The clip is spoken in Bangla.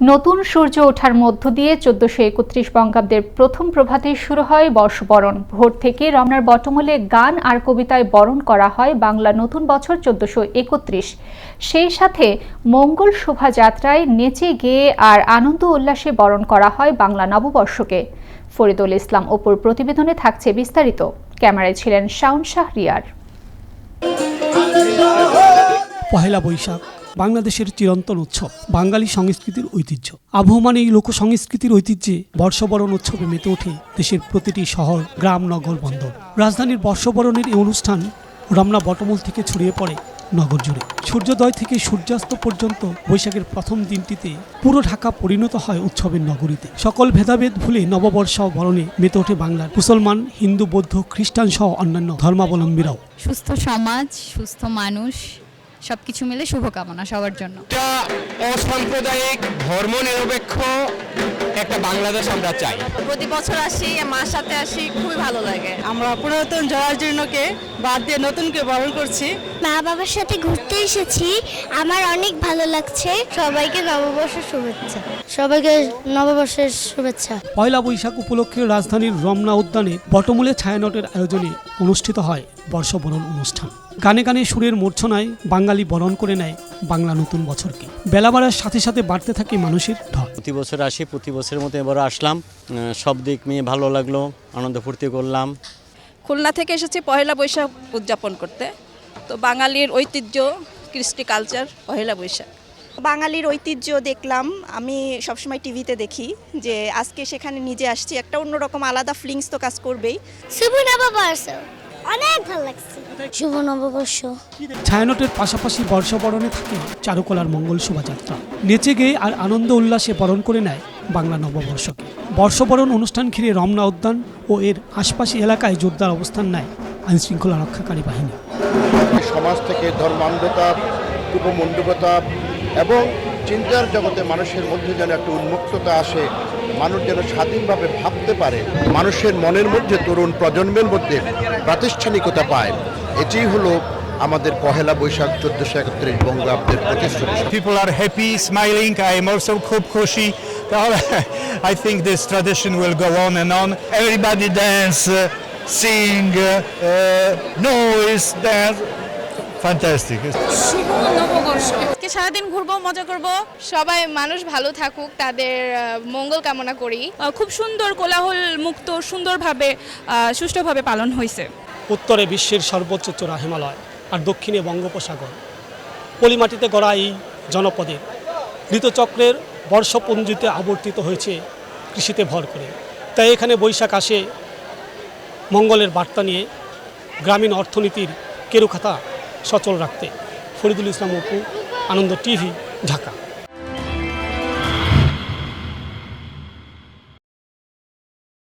নতুন সূর্য ওঠার মধ্য দিয়ে চোদ্দশো একত্রিশ বঙ্গাব্দের প্রথম প্রভাতে শুরু হয় বর্ষবরণ। ভোর থেকে রমনার বটমূলে গান আর কবিতায় বরণ করা হয় বাংলা নতুন বছর চোদ্দশো একত্রিশ। সেই সাথে মঙ্গল শোভাযাত্রায় নেচে গেয়ে আর আনন্দ উল্লাসে বরণ করা হয় বাংলা নববর্ষকে। ফরিদুল ইসলাম অপুর প্রতিবেদনে থাকছে বিস্তারিত। ক্যামেরায় ছিলেন শাউন শাহরিয়ার। পহেলা বৈশাখ বাংলাদেশের চিরন্তন উৎসব, বাঙালি সংস্কৃতির ঐতিহ্য। আবহমান এই লোক সংস্কৃতির ঐতিহ্যে বর্ষবরণ উৎসবে মেতে ওঠে দেশের প্রতিটি শহর, গ্রাম, নগর, বন্দর। রাজধানীর বর্ষবরণের এই অনুষ্ঠান রমনা বটমূল থেকে ছড়িয়ে পড়ে নগর জুড়ে। সূর্যোদয় থেকে সূর্যাস্ত পর্যন্ত বৈশাখের প্রথম দিনটিতে পুরো ঢাকা পরিণত হয় উৎসবের নগরীতে। সকল ভেদাভেদ ভুলে নববর্ষ বরণে মেতে ওঠে বাংলার মুসলমান, হিন্দু, বৌদ্ধ, খ্রিস্টান সহ অন্যান্য ধর্মাবলম্বীরাও। সুস্থ সমাজ, সুস্থ মানুষ সবকিছু মিলে শুভকামনা সবার জন্য। অসাম্প্রদায়িক ধর্ম নিরপেক্ষ একটা বাংলাদেশ আমরা চাই। প্রতি বছর আসি মার সাথে আসি খুবই ভালো লাগে। আমরা পুরাতন জরাজীর্ণকে বাদ দিয়ে নতুনকে বরণ করছি। মা বাবার সাথে ঘুরতে এসেছি আমার অনেক ভালো লাগছে। সবাইকে নববর্ষের শুভেচ্ছা। সবাইকে নববর্ষের শুভেচ্ছা। পয়লা বৈশাখ উপলক্ষে রাজধানীর রমনা উদ্যানে বটমূলে ছায়ানটের আয়োজনে অনুষ্ঠিত হয় বর্ষবরণ অনুষ্ঠান। গানে গানে সুরের মূর্ছনায় বাঙালি বরণ করে নেয় বাংলা নতুন বছরকে। বেলা বাড়ার সাথে সাথে বাড়তে থাকে মানুষের ঢল। প্রতি বছর আসি প্রতি বছরের মতো এবারও আসলাম। সব দিক নিয়ে ভালো লাগল আনন্দ ফুর্তি করলাম। খুলনা থেকে এসেছি পহেলা বৈশাখ উদযাপন করতে। তো বাঙালির ঐতিহ্য কৃষ্টি কালচার পহেলা বৈশাখ। বাঙালির ঐতিহ্য দেখলাম আমি সবসময় টিভিতে দেখি যে আজকে সেখানে নিজে আসছি একটা অন্যরকম আলাদা ফিলিংস তো কাজ করবেই। শুভ নববর্ষ। অনেক ভালো লাগছে। শুভ নববর্ষ। ছায়ানটের পাশাপাশি বর্ষবরণে থাকে চারুকলার মঙ্গল শোভাযাত্রা। নেচে গেয়ে আর আনন্দ উল্লাসে বরণ করে নেয় বাংলা নববর্ষকে। বর্ষবরণ অনুষ্ঠান ঘিরে রমনা উদ্যান ও এর আশপাশি এলাকায় জোরদার অবস্থান নেয় আইনশৃঙ্খলা রক্ষাকারী বাহিনী। সমাজ থেকে ধর্মান্ধতা উপমণ্ডকতা এবং চিন্তার জগতে মানুষের মধ্যে যেন একটা উন্মুক্ততা আসে মানুষ যেন স্বাধীনভাবে ভাবতে পারে মানুষের মনের মধ্যে তরুণ প্রজন্মের মধ্যে প্রাতিষ্ঠানিকতা পায়। এটি হলো আমাদের পহেলা বৈশাখ চোদ্দশো একত্রিশ বঙ্গাব্দের people R happy smiling I am also খুব খুশি। I think this tradition will go on on everybody dance sing noise dance fantastic আজকে সারাদিন ঘুরবো মজা করব। সবাই মানুষ ভালো থাকুক তাদের মঙ্গল কামনা করি। খুব সুন্দর কোলাহল মুক্ত সুন্দরভাবে সুষ্ঠুভাবে পালন হয়েছে। উত্তরে বিশ্বের সর্বোচ্চ চূড়া হিমালয় আর দক্ষিণে বঙ্গোপসাগর। পলিমাটিতে গড়া এই জনপদের ঋতুচক্রের বর্ষপঞ্জিতে আবর্তিত হয়েছে কৃষিতে ভর করে। তাই এখানে বৈশাখ আসে মঙ্গলের বার্তা নিয়ে গ্রামীণ অর্থনীতির কেরুখাতা সচল রাখতে। ফরিদুল ইসলাম অপু আনন্দ টিভি ঢাকা।